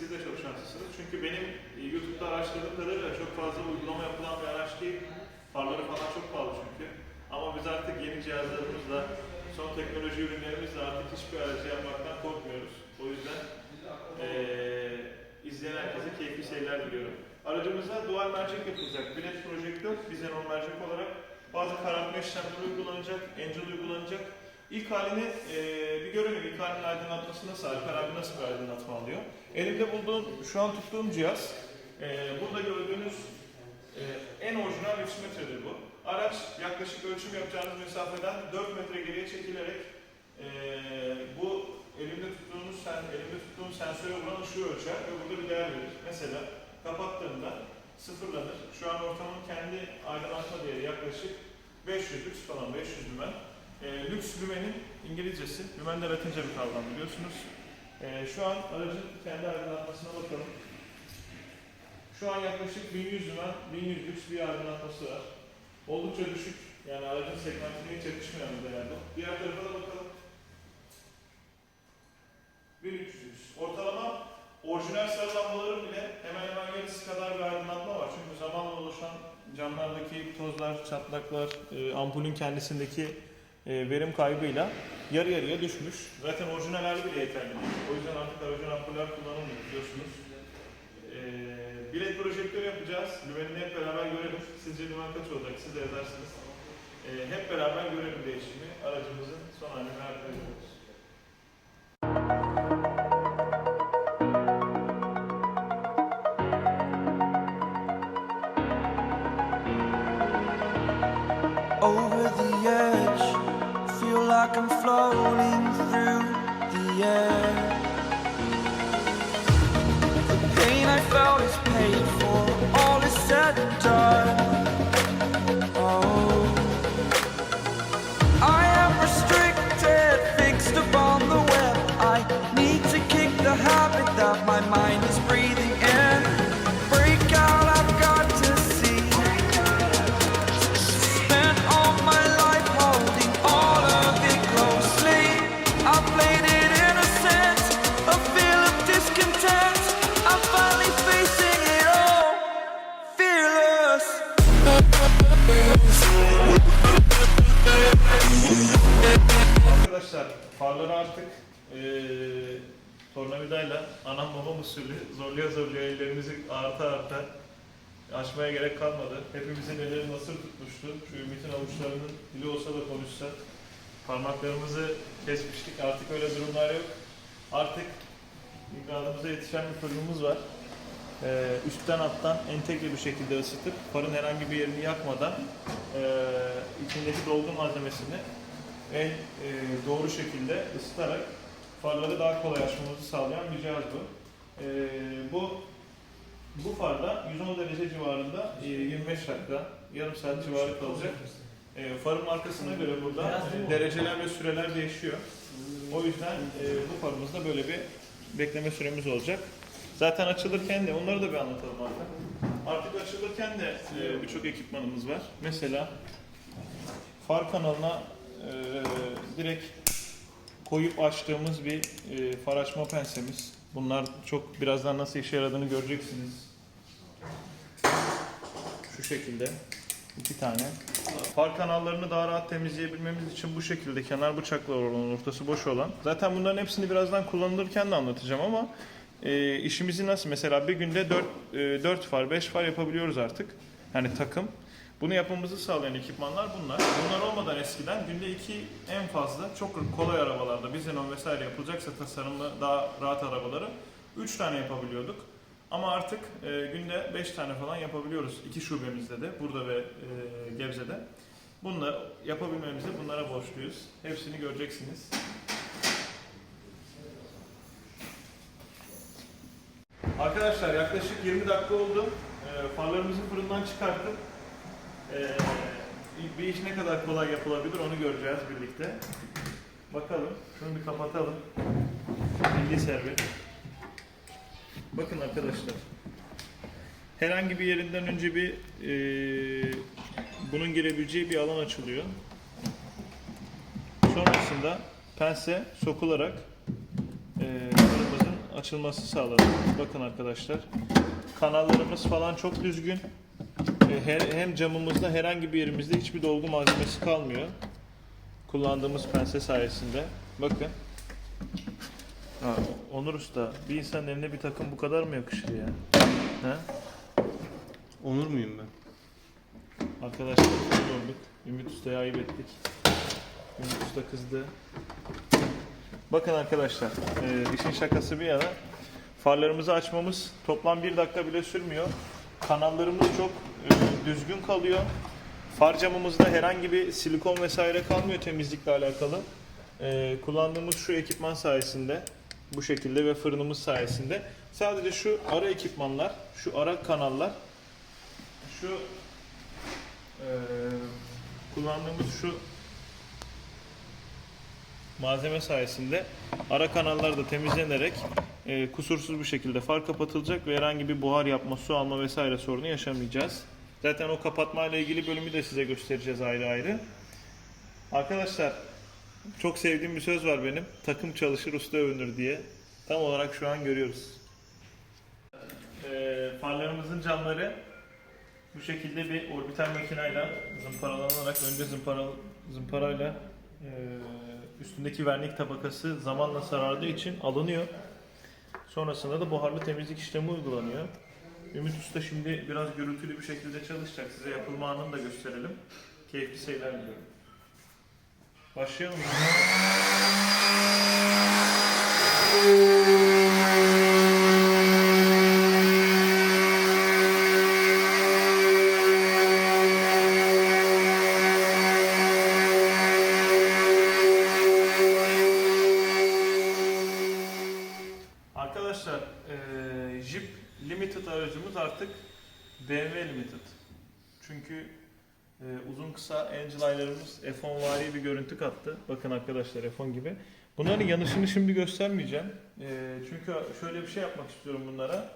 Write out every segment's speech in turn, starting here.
siz de çok şanslısınız. Çünkü benim e, YouTube'da araştırdığım kadarıyla çok fazla uygulama yapılan bir araç değil. Farları falan çok pahalı çünkü. Ama biz artık yeni cihazlarımızla, son teknoloji ürünlerimizle artık hiçbir aracı yapmaktan korkmuyoruz. O yüzden eee izleyen herkese keyifli seyirler diliyorum. Aracımıza dual mercek yapılacak. Bilet projektör, Xenon mercek olarak bazı karartma işlemleri uygulanacak, Angel uygulanacak. İlk halini eee, bir görelim. İlk halinin aydınlatması nasıl? Alper abi nasıl bir aydınlatma alıyor? Elimde bulduğum, şu an tuttuğum cihaz. eee, burada gördüğünüz eee, en orijinal metridir bu. Araç yaklaşık ölçüm yapacağınız mesafeden 4 metre geriye çekilerek eee, bu elimde tuttuğunuz sen, elimde tuttuğum sensöre vuran ışığı ölçer ve burada bir değer verir. Mesela kapattığımda sıfırlanır. Şu an ortamın kendi aydınlatma değeri yaklaşık 500 lüks falan 500 lümen. Eee lüks lümenin İngilizcesi. Lümen de Latince bir kavram biliyorsunuz. Eee, şu an aracın kendi aydınlatmasına bakalım. Şu an yaklaşık 1100 lümen, 1100 lüks bir aydınlatması var. Oldukça düşük. Yani aracın segmentine hiç yakışmayan bir değer bu. Diğer tarafa da bakalım. 1300. Ortalama orijinal sarı lambaların bile hemen hemen yarısı kadar bir aydınlatma var. Çünkü zamanla oluşan camlardaki tozlar, çatlaklar, e, ampulün kendisindeki e, verim kaybıyla yarı yarıya düşmüş. Zaten orijinal hali bile yeterli. O yüzden artık orijinal ampuller kullanılmıyor biliyorsunuz. E, bilet projektörü yapacağız. Lümenini hep beraber görelim. Sizce lümen kaç olacak? Siz de yazarsınız. E, hep beraber görelim değişimi. Aracımızın son halini ediyoruz. I felt farları artık eee tornavidayla anam babam usulü zorluya zorluya ellerimizi arta arta açmaya gerek kalmadı. Hepimizin elleri nasır tutmuştu. Şu Ümit'in avuçlarının dili olsa da konuşsa. Parmaklarımızı kesmiştik. Artık öyle durumlar yok. Artık ikradımıza yetişen bir fırınımız var. Ee, üstten alttan entegre bir şekilde ısıtıp farın herhangi bir yerini yakmadan ee, içindeki dolgu malzemesini en e, doğru şekilde ısıtarak farları daha kolay açmamızı sağlayan bir cihaz bu. E, bu bu farda 110 derece civarında e, 25 dakika, yarım saat civarı kalacak. E, farın markasına göre burada e, dereceler ve süreler değişiyor. O yüzden e, bu farımızda böyle bir bekleme süremiz olacak. Zaten açılırken de onları da bir anlatalım artık. Artık açılırken de e, birçok ekipmanımız var. Mesela far kanalına direkt koyup açtığımız bir e, far açma pensemiz. Bunlar çok birazdan nasıl işe yaradığını göreceksiniz. Şu şekilde iki tane. Far kanallarını daha rahat temizleyebilmemiz için bu şekilde kenar bıçaklar olan, ortası boş olan. Zaten bunların hepsini birazdan kullanılırken de anlatacağım ama e, işimizi nasıl mesela bir günde 4 e, 4 far, 5 far yapabiliyoruz artık. Yani takım. Bunu yapmamızı sağlayan ekipmanlar bunlar. Bunlar olmadan eskiden günde iki en fazla çok kolay arabalarda Bizenon vesaire yapılacaksa tasarımlı daha rahat arabaları 3 tane yapabiliyorduk. Ama artık e, günde 5 tane falan yapabiliyoruz. iki şubemizde de burada ve e, Gebze'de. Bunları yapabilmemizi bunlara borçluyuz. Hepsini göreceksiniz. Arkadaşlar yaklaşık 20 dakika oldu. E, farlarımızı fırından çıkarttık. Ee, bir iş ne kadar kolay yapılabilir onu göreceğiz birlikte. Bakalım. Şunu bir kapatalım. Bilgi servi. Bakın arkadaşlar. Herhangi bir yerinden önce bir e, bunun girebileceği bir alan açılıyor. Sonrasında pense sokularak e, açılması sağlanıyor. Bakın arkadaşlar. Kanallarımız falan çok düzgün. Her- Hem camımızda herhangi bir yerimizde hiçbir dolgu malzemesi kalmıyor. Kullandığımız pense sayesinde. Bakın. Ha, Onur Usta, bir insanın eline bir takım bu kadar mı yakışır ya? He? Onur muyum ben? Arkadaşlar olduk. Ümit Usta'ya ayıp ettik. Ümit Usta kızdı. Bakın arkadaşlar, e, işin şakası bir yana farlarımızı açmamız toplam bir dakika bile sürmüyor. Kanallarımız çok e, düzgün kalıyor. Far camımızda herhangi bir silikon vesaire kalmıyor temizlikle alakalı. E, kullandığımız şu ekipman sayesinde bu şekilde ve fırınımız sayesinde sadece şu ara ekipmanlar, şu ara kanallar, şu ee, kullandığımız şu malzeme sayesinde ara kanallar da temizlenerek e, kusursuz bir şekilde far kapatılacak ve herhangi bir buhar yapma, su alma vesaire sorunu yaşamayacağız. Zaten o kapatma ile ilgili bölümü de size göstereceğiz ayrı ayrı. Arkadaşlar çok sevdiğim bir söz var benim. Takım çalışır usta övünür diye. Tam olarak şu an görüyoruz. Ee, farlarımızın camları bu şekilde bir orbital makinayla zımparalanarak önce zımpara, zımparayla e, üstündeki vernik tabakası zamanla sarardığı için alınıyor. Sonrasında da buharlı temizlik işlemi uygulanıyor. Ümit Usta şimdi biraz gürültülü bir şekilde çalışacak. Size yapılma anını da gösterelim. Keyifli seyirler diliyorum. Başlayalım. F1 vari bir görüntü kattı. Bakın arkadaşlar F1 gibi. Bunların yanışını şimdi göstermeyeceğim. E, çünkü şöyle bir şey yapmak istiyorum bunlara.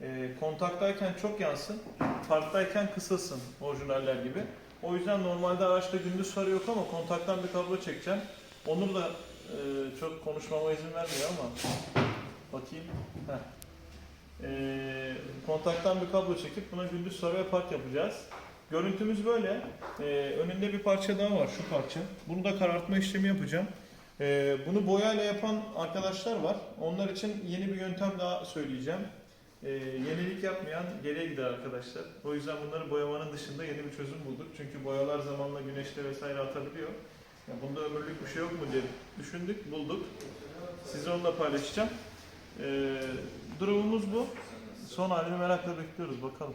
E, kontaktayken çok yansın, parktayken kısasın orijinaller gibi. O yüzden normalde araçta gündüz farı yok ama kontaktan bir kablo çekeceğim. Onur da e, çok konuşmama izin vermiyor ama bakayım. Heh. E, kontaktan bir kablo çekip buna gündüz sarı ve park yapacağız. Görüntümüz böyle. Ee, önünde bir parça daha var şu parça. Bunu da karartma işlemi yapacağım. Ee, bunu boyayla yapan arkadaşlar var. Onlar için yeni bir yöntem daha söyleyeceğim. Ee, yenilik yapmayan geriye gider arkadaşlar. O yüzden bunları boyamanın dışında yeni bir çözüm bulduk. Çünkü boyalar zamanla güneşte vesaire atabiliyor. Ya bunda ömürlük bir şey yok mu diye düşündük, bulduk. Size onu da paylaşacağım. Ee, durumumuz bu. Son halini merakla bekliyoruz bakalım.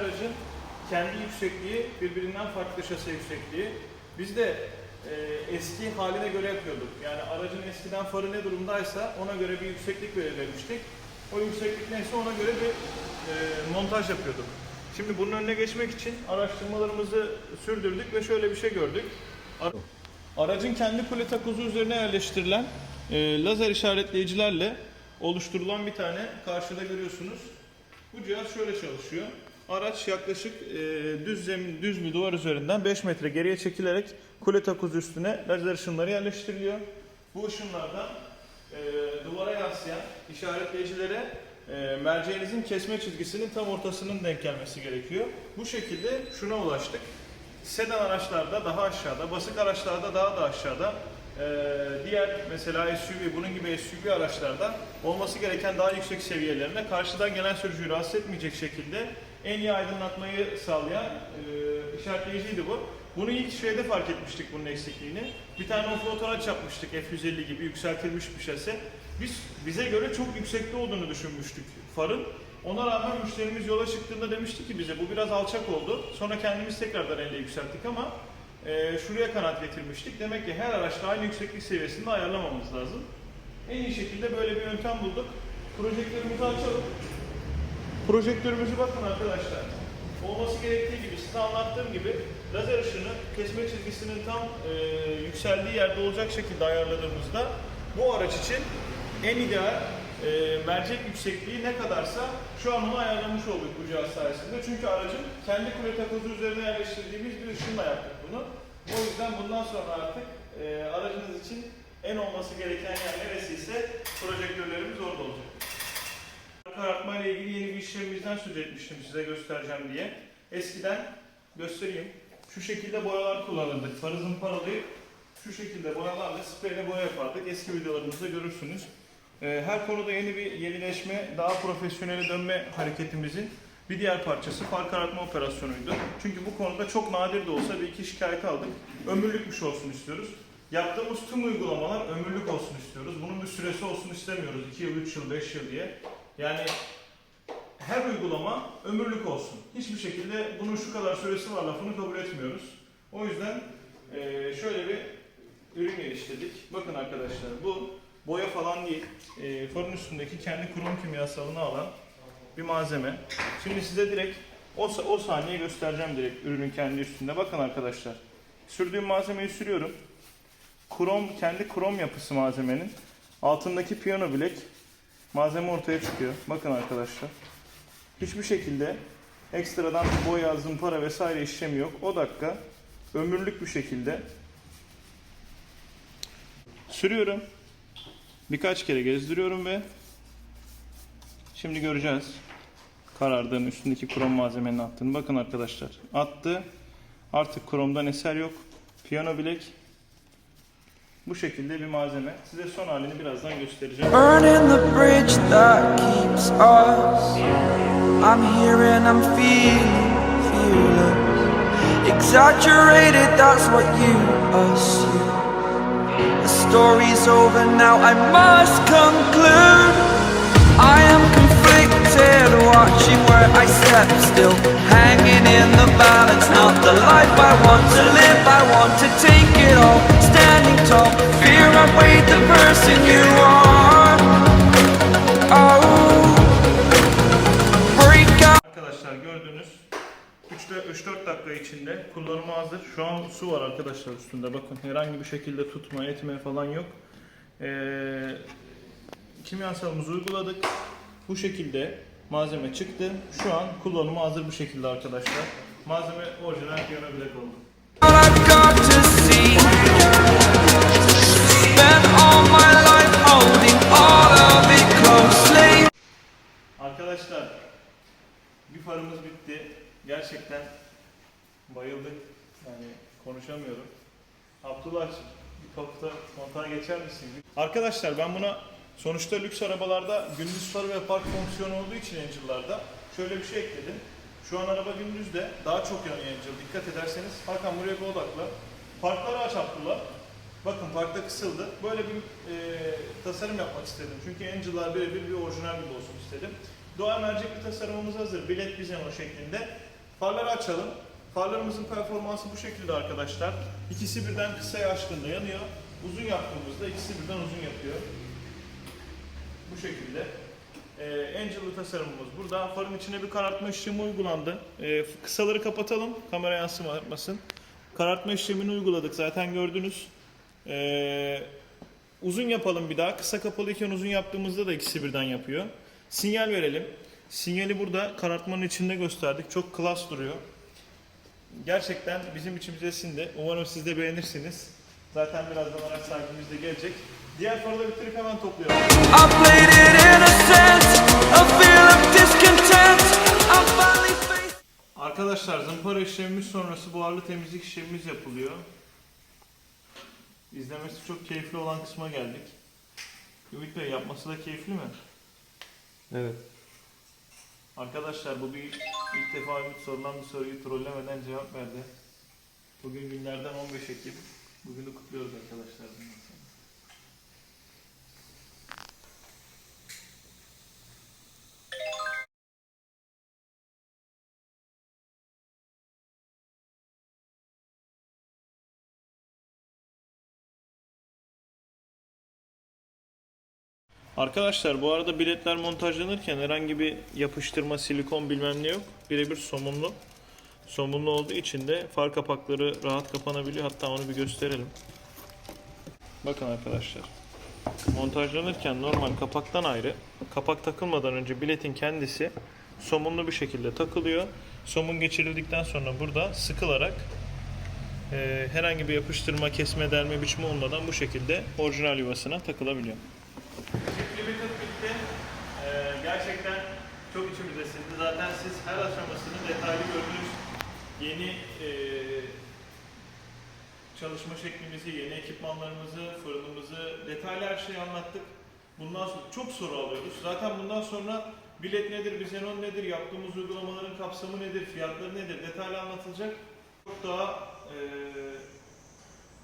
Aracın kendi yüksekliği birbirinden farklı şase yüksekliği. Biz de e, eski haline göre yapıyorduk. Yani aracın eskiden farı ne durumdaysa ona göre bir yükseklik belirlemiştik. O yükseklik neyse ona göre bir e, montaj yapıyorduk. Şimdi bunun önüne geçmek için araştırmalarımızı sürdürdük ve şöyle bir şey gördük. Ara- Aracın kendi kule takozu üzerine yerleştirilen e, lazer işaretleyicilerle oluşturulan bir tane karşıda görüyorsunuz. Bu cihaz şöyle çalışıyor. Araç yaklaşık e, düz zemin, düz bir duvar üzerinden 5 metre geriye çekilerek kule takozu üstüne lazer ışınları yerleştiriliyor. Bu ışınlardan e, duvara yansıyan işaretleyicilere e, merceğinizin kesme çizgisinin tam ortasının denk gelmesi gerekiyor. Bu şekilde şuna ulaştık. Sedan araçlarda daha aşağıda, basık araçlarda daha da aşağıda, e, diğer mesela SUV, bunun gibi SUV araçlarda olması gereken daha yüksek seviyelerinde karşıdan gelen sürücüyü rahatsız etmeyecek şekilde en iyi aydınlatmayı sağlayan e, işaretleyiciydi bu. Bunu ilk şeyde fark etmiştik bunun eksikliğini. Bir tane offroad araç yapmıştık F150 gibi yükseltilmiş bir şase. Biz bize göre çok yüksekte olduğunu düşünmüştük farın. Ona rağmen müşterimiz yola çıktığında demişti ki bize bu biraz alçak oldu. Sonra kendimiz tekrardan elle yükselttik ama e, şuraya kanat getirmiştik. Demek ki her araçta aynı yükseklik seviyesinde ayarlamamız lazım. En iyi şekilde böyle bir yöntem bulduk. Projektörümüzü açalım. Projektörümüzü bakın arkadaşlar. Olması gerektiği gibi size anlattığım gibi lazer ışını kesme çizgisinin tam e, yükseldiği yerde olacak şekilde ayarladığımızda bu araç için en ideal e, mercek yüksekliği ne kadarsa şu an onu ayarlamış olduk bu cihaz sayesinde. Çünkü aracın kendi kule takozu üzerine yerleştirdiğimiz bir ışınla yaptık bunu. O yüzden bundan sonra artık e, aracınız için en olması gereken yer neresiyse projektörlerimiz orada olacak. Karartma ile ilgili yeni bir işlemimizden söz etmiştim size göstereceğim diye. Eskiden göstereyim. Şu şekilde boyalar kullanırdık. Farı zımparalayıp şu şekilde boyalarla spreyle boya yapardık. Eski videolarımızda görürsünüz. Ee, Her konuda yeni bir yenileşme, daha profesyonele dönme hareketimizin bir diğer parçası far karartma operasyonuydu. Çünkü bu konuda çok nadir de olsa bir iki şikayet aldık. Ömürlükmüş olsun istiyoruz. Yaptığımız tüm uygulamalar ömürlük olsun istiyoruz. Bunun bir süresi olsun istemiyoruz. 2 yıl, 3 yıl, 5 yıl diye. Yani her uygulama ömürlük olsun. Hiçbir şekilde bunun şu kadar süresi var lafını kabul etmiyoruz. O yüzden eee, şöyle bir ürün geliştirdik. Bakın arkadaşlar bu boya falan değil. Eee farın üstündeki kendi krom kimyasalını alan bir malzeme. Şimdi size direkt o, o saniye göstereceğim direkt ürünün kendi üstünde. Bakın arkadaşlar. Sürdüğüm malzemeyi sürüyorum. Krom, kendi krom yapısı malzemenin. Altındaki piyano bilek malzeme ortaya çıkıyor. Bakın arkadaşlar. Hiçbir şekilde ekstradan boya, zımpara vesaire işlemi yok. O dakika ömürlük bir şekilde sürüyorum. Birkaç kere gezdiriyorum ve şimdi göreceğiz. Karardığın üstündeki krom malzemenin attığını. Bakın arkadaşlar. Attı. Artık kromdan eser yok. Piyano bilek. Bu şekilde bir malzeme. Size son halini birazdan göstereceğim. Burning the bridge that keeps us. I'm here and I'm feeling fearless. Exaggerated, that's what you assume. The story's over now, I must conclude. I am conflicted, watching where I step still. Hanging in the balance, not the life I want to live. I want to take it all, standing tall. Fear I weighed the person you are. Oh, break out. Arkadaşlar gördüğünüz 3-4 dakika içinde kullanıma hazır. Şu an su var arkadaşlar üstünde. Bakın herhangi bir şekilde tutma, etme falan yok. Ee, kimyasalımızı uyguladık. Bu şekilde malzeme çıktı. Şu an kullanıma hazır bu şekilde arkadaşlar. Malzeme orijinal piyano bilek oldu. Arkadaşlar bir farımız bitti. Gerçekten bayıldık. Yani konuşamıyorum. Abdullah'cığım bir kaputa kontağa geçer misin? Arkadaşlar ben buna sonuçta lüks arabalarda gündüz farı ve park fonksiyonu olduğu için Angel'larda şöyle bir şey ekledim. Şu an araba gündüzde daha çok yanıyor Angel. Dikkat ederseniz Hakan buraya bir odakla. Parkları aç Abdullah. Bakın parkta kısıldı. Böyle bir e, tasarım yapmak istedim. Çünkü Angel'lar birebir bir orijinal gibi olsun istedim. Doğal mercekli tasarımımız hazır. Bilet bizemo şeklinde. Farları açalım. Farlarımızın performansı bu şekilde arkadaşlar. İkisi birden kısaya açtığında yanıyor. Uzun yaptığımızda ikisi birden uzun yapıyor. Bu şekilde. Ee, Angel'lı tasarımımız burada. Farın içine bir karartma işlemi uygulandı. Ee, kısaları kapatalım. Kamera yansımasın. Karartma işlemini uyguladık. Zaten gördünüz. Ee, uzun yapalım bir daha. Kısa kapalıyken uzun yaptığımızda da ikisi birden yapıyor. Sinyal verelim. Sinyali burada karartmanın içinde gösterdik. Çok klas duruyor. Gerçekten bizim içimize sindi. Umarım siz de beğenirsiniz. Zaten birazdan araç sahibimiz de gelecek. Diğer da bitirip hemen faced. Arkadaşlar zımpara işlemimiz sonrası buharlı temizlik işlemimiz yapılıyor. İzlemesi çok keyifli olan kısma geldik. Ümit Bey yapması da keyifli mi? Evet. Arkadaşlar bu bir ilk defa Ümit sorulan bir soruyu trollemeden cevap verdi. Bugün günlerden 15 Ekim. Bugünü kutluyoruz arkadaşlar. Arkadaşlar bu arada biletler montajlanırken herhangi bir yapıştırma, silikon bilmem ne yok. Birebir somunlu. Somunlu olduğu için de far kapakları rahat kapanabiliyor. Hatta onu bir gösterelim. Bakın arkadaşlar. Montajlanırken normal kapaktan ayrı, kapak takılmadan önce biletin kendisi somunlu bir şekilde takılıyor. Somun geçirildikten sonra burada sıkılarak e, herhangi bir yapıştırma, kesme, delme biçimi olmadan bu şekilde orijinal yuvasına takılabiliyor. Limited bitti. Ee, gerçekten çok içimize sindi. Zaten siz her aşamasını detaylı gördünüz. Yeni e, çalışma şeklimizi, yeni ekipmanlarımızı, fırınımızı, detaylı her şeyi anlattık. Bundan sonra çok soru alıyoruz. Zaten bundan sonra bilet nedir, Bizenon nedir, yaptığımız uygulamaların kapsamı nedir, fiyatları nedir detaylı anlatılacak. Çok daha e,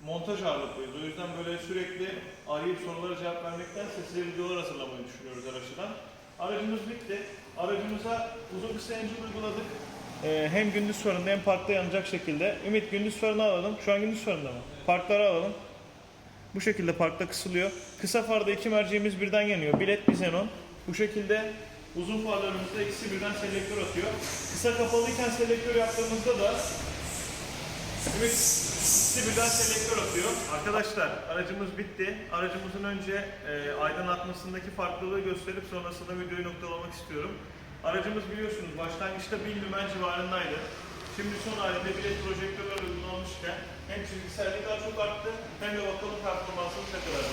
montaj ağırlıklıyız. O yüzden böyle sürekli arayıp sorulara cevap vermektense size videolar hazırlamayı düşünüyoruz araçtan. Aracımız bitti. Aracımıza uzun kısa engine uyguladık. Ee, hem gündüz farında hem parkta yanacak şekilde. Ümit gündüz farını alalım. Şu an gündüz farında mı? Parkları alalım. Bu şekilde parkta kısılıyor. Kısa farda iki merceğimiz birden yanıyor. Bilet bizenon. Bu şekilde uzun farlarımızda ikisi birden selektör atıyor. Kısa kapalıyken selektör yaptığımızda da Ümit ikisi birden selektör atıyor. Arkadaşlar aracımız bitti. Aracımızın önce e, aydınlatmasındaki farklılığı gösterip sonrasında videoyu noktalamak istiyorum. Aracımız biliyorsunuz başlangıçta 1000 lümen civarındaydı. Şimdi son halinde bilet projektörler uygulanmışken hem çizgiselliği daha çok arttı hem de bakalım performansımız ne kadar.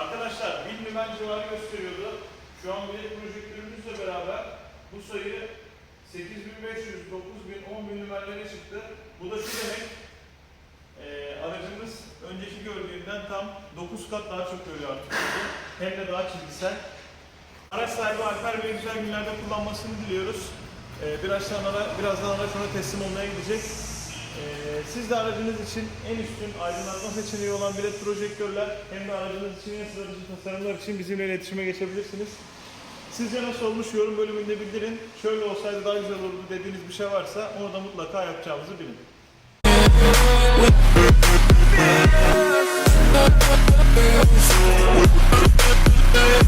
Arkadaşlar 1000 lümen civarı gösteriyordu. Şu an bilet projektörümüzle beraber bu sayı 8500, 9000, 10000 lümenlere çıktı. Bu da şu demek, e, aracımız önceki gördüğünden tam 9 kat daha çok görüyor artık. Hem de daha çizgisel. Araç sahibi Alper Bey güzel günlerde kullanmasını diliyoruz. E, birazdan, ara, birazdan araç ona teslim olmaya gidecek. E, siz de aracınız için en üstün aydınlatma seçeneği olan bilet projektörler hem de aracınız için en sıra tasarımlar için bizimle iletişime geçebilirsiniz. Sizce nasıl olmuş yorum bölümünde bildirin. Şöyle olsaydı daha güzel olurdu dediğiniz bir şey varsa onu da mutlaka yapacağımızı bilin. We'll We'll